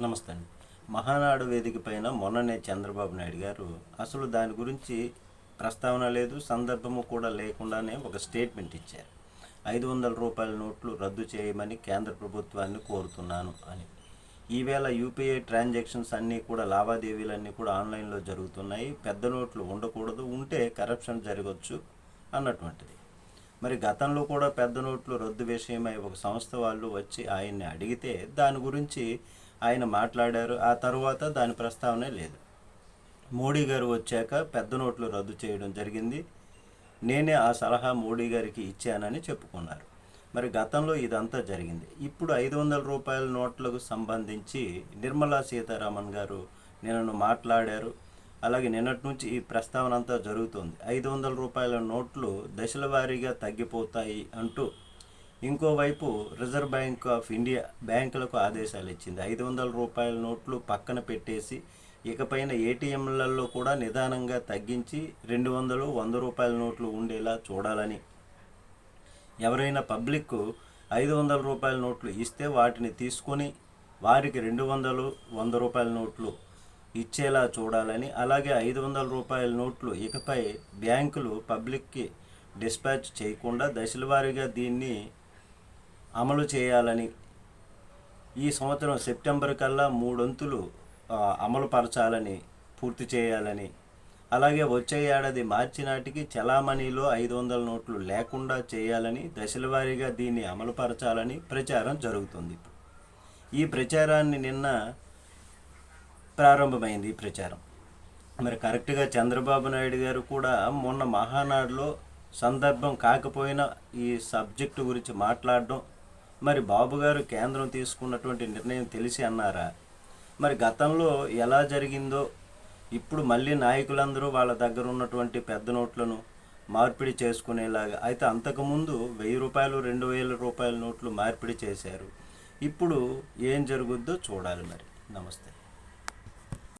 నమస్తే అండి. మహానాడు వేదిక పైన మొన్ననే చంద్రబాబు నాయుడు గారు అసలు దాని గురించి ప్రస్తావన లేదు సందర్భము కూడా లేకుండానే ఒక స్టేట్మెంట్ ఇచ్చారు. ఐదు వందల రూపాయల నోట్లు రద్దు చేయమని కేంద్ర ప్రభుత్వాన్ని కోరుతున్నాను అని. ఈవేళ యూపీఐ ట్రాన్సాక్షన్స్ అన్నీ కూడా లావాదేవీలన్నీ కూడా ఆన్లైన్లో జరుగుతున్నాయి. పెద్ద నోట్లు ఉండకూడదు ఉంటే కరప్షన్ జరగవచ్చు అన్నటువంటిది. మరి గతంలో కూడా పెద్ద నోట్లు రద్దు విషయమై ఒక సంస్థ వాళ్ళు వచ్చి ఆయన్ని అడిగితే దాని గురించి ఆయన మాట్లాడారు. ఆ తర్వాత దాని ప్రస్తావనే లేదు. మోడీ గారు వచ్చాక పెద్ద నోట్లు రద్దు చేయడం జరిగింది. నేనే ఆ సలహా మోడీ గారికి ఇచ్చానని చెప్పుకున్నారు. మరి గతంలో ఇదంతా జరిగింది. ఇప్పుడు ఐదు వందల రూపాయల నోట్లకు సంబంధించి నిర్మలా సీతారామన్ గారు నిన్ను మాట్లాడారు. అలాగే నిన్నటి నుంచి ఈ ప్రస్తావన అంతా జరుగుతుంది. ఐదు వందల రూపాయల నోట్లు దశల వారీగా తగ్గిపోతాయి అంటూ ఇంకోవైపు రిజర్వ్ బ్యాంక్ ఆఫ్ ఇండియా బ్యాంకులకు ఆదేశాలు ఇచ్చింది. ఐదు వందల రూపాయల నోట్లు పక్కన పెట్టేసి ఇకపైన ఏటీఎంలలో కూడా నిదానంగా తగ్గించి రెండు వందలు వంద రూపాయల నోట్లు ఉండేలా చూడాలని. ఎవరైనా పబ్లిక్ ఐదు వందల రూపాయల నోట్లు ఇస్తే వాటిని తీసుకొని వారికి రెండు వందలు వంద రూపాయల నోట్లు ఇచ్చేలా చూడాలని. అలాగే ఐదు వందల రూపాయల నోట్లు ఇకపై బ్యాంకులు పబ్లిక్కి డిస్పాచ్ చేయకుండా దశల వారీగా దీన్ని అమలు చేయాలని ఈ సంవత్సరం సెప్టెంబర్ కల్లా మూడొంతులు అమలు పరచాలని పూర్తి చేయాలని. అలాగే వచ్చే ఏడాది మార్చి నాటికి చలామణిలో ఐదు వందల నోట్లు లేకుండా చేయాలని దశల వారీగా దీన్ని అమలుపరచాలని ప్రచారం జరుగుతుంది ఈ ప్రచారాన్ని నిన్న ప్రారంభమైంది ఈ ప్రచారం. మరి కరెక్ట్గా చంద్రబాబు నాయుడు గారు కూడా మొన్న మహానాడులో సందర్భం కాకపోయినా ఈ సబ్జెక్టు గురించి మాట్లాడడం మరి బాబు గారు కేంద్రం తీసుకున్నటువంటి నిర్ణయం తెలిసి అన్నారా? మరి గతంలో ఎలా జరిగిందో ఇప్పుడు మళ్ళీ నాయకులందరూ వాళ్ళ దగ్గర ఉన్నటువంటి పెద్ద నోట్లను మార్పిడి చేసుకునేలాగా అయితే అంతకుముందు వెయ్యి రూపాయలు రెండు వేల రూపాయల నోట్లు మార్పిడి చేశారు. ఇప్పుడు ఏం జరుగుద్దో చూడాలి మరి. నమస్తే.